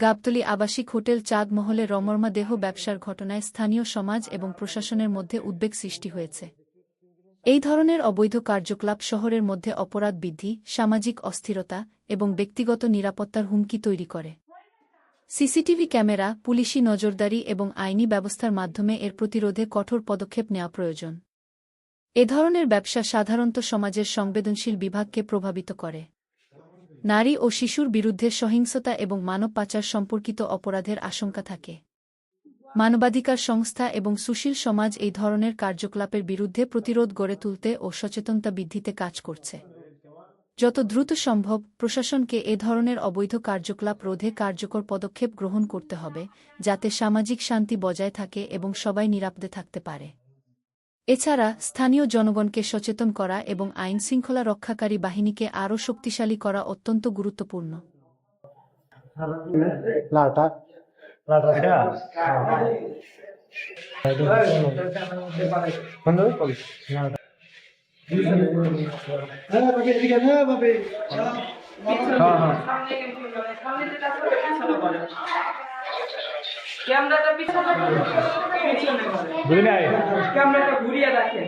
গাবতলী আবাসিক হোটেল চাঁদ মহলে রমরমা দেহ ব্যবসার ঘটনায় স্থানীয় সমাজ এবং প্রশাসনের মধ্যে উদ্বেগ সৃষ্টি হয়েছে। এই ধরনের অবৈধ কার্যকলাপ শহরের মধ্যে অপরাধ বৃদ্ধি, সামাজিক অস্থিরতা এবং ব্যক্তিগত নিরাপত্তার হুমকি তৈরি করে। সিসিটিভি ক্যামেরা, পুলিশি নজরদারি এবং আইনি ব্যবস্থার মাধ্যমে এর প্রতিরোধে কঠোর পদক্ষেপ নেওয়া প্রয়োজন। এ ধরনের ব্যবসা সাধারণত সমাজের সংবেদনশীল বিভাগকে প্রভাবিত করে। নারী ও শিশুর বিরুদ্ধে সহিংসতা এবং মানব পাচার সম্পর্কিত অপরাধের আশঙ্কা থাকে। মানবাধিকার সংস্থা এবং সুশীল সমাজ এই ধরনের কার্যকলাপের বিরুদ্ধে প্রতিরোধ গড়ে তুলতে ও সচেতনতা বৃদ্ধিতে কাজ করছে। যত দ্রুত সম্ভব প্রশাসনকে এ ধরনের অবৈধ কার্যকলাপ রোধে কার্যকর পদক্ষেপ গ্রহণ করতে হবে, যাতে সামাজিক শান্তি বজায় থাকে এবং সবাই নিরাপদে থাকতে পারে। এছাড়া স্থানীয় জনগণকে সচেতন করা এবং আইন শৃঙ্খলা রক্ষাকারী বাহিনীকে আরও শক্তিশালী করা অত্যন্ত গুরুত্বপূর্ণ। লাটা। ক্যামেরাটা পিছনে পিছনে ক্যামেরাটা ঘুরিয়ে রাখেন